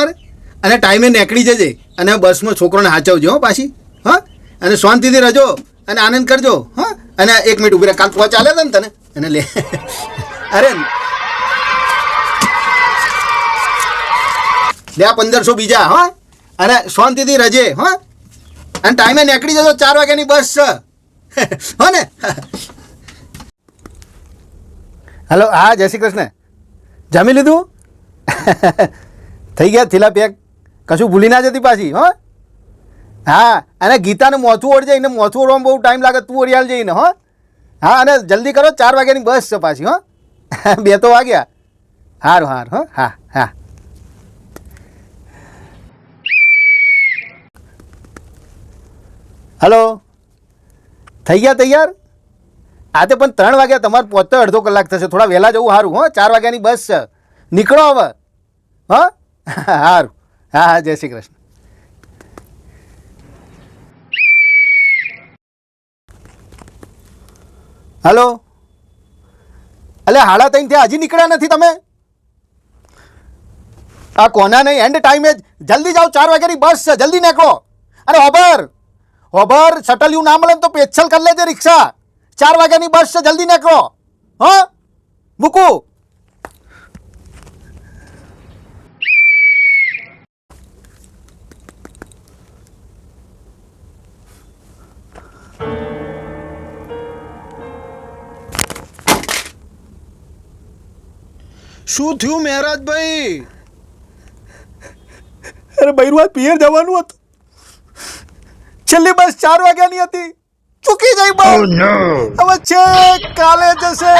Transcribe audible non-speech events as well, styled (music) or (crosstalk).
તારે? અને ટાઈમે નીકળી જજે અને બસમાં છોકરોને હાચવજો, હો પાછી. હા? અને શાંતિથી રહેજો અને આનંદ કરજો, હા? અને એક મિનિટ ઊભી કાલ પહોંચ ચાલે ને તને? અને લે. (laughs) અરે લે પંદરસો બીજા, હા? અને શાંતિથી રજે હા? અને ટાઈમે નીકળી જજો. ચાર વાગ્યાની બસ છે. (laughs) હો ને? (laughs) હલો, હા, જય શ્રી કૃષ્ણ. જમી લીધું? થઈ ગયા થેલા પેક. કશું ભૂલી ના જતી પાછી, હો? હા, અને ગીતાને મોથું ઓળજે એને મોથું ઓળવામાં બહુ ટાઈમ લાગે, તું ઓળિયાલ જઈને, હો? હા, અને જલ્દી કરો, ચાર વાગ્યાની બસ છે પાછી, હો? (laughs) બે તો વાગ્યા. હારું હારું, હો? હા હા. હલો? થઈ ગયા તૈયાર? આ તે પણ ત્રણ વાગ્યા, તમારે પહોંચતો અડધો કલાક થશે, થોડા વહેલા જવું સારું, હો? ચાર વાગ્યાની બસ છે. નીકળો હવે, હો? સારું હા હા, જય શ્રી કૃષ્ણ. હલો? અલે હાડા ત્રણ ત્યાં હજી નીકળ્યા નથી તમે? આ કોના નહીં? એન્ડ ટાઈમે જલ્દી જાઓ, ચાર વાગ્યાની બસ છે. જલ્દી નીકળો. અરે હોબર શટલ યુ ના મળે ને તો પેચ્છલ કરી લેજે રિક્ષા. ચાર વાગ્યાની બસ છે. જલ્દી નીકળો. હા? મૂકું. શું થયું મહેરાજભાઈ? અરે બૈરુઆત પિયર જવાનું હતું. છેલ્લી બસ ચાર વાગ્યાની હતી. ચૂકી જઈ બસ. હવે છે કાલે જશે.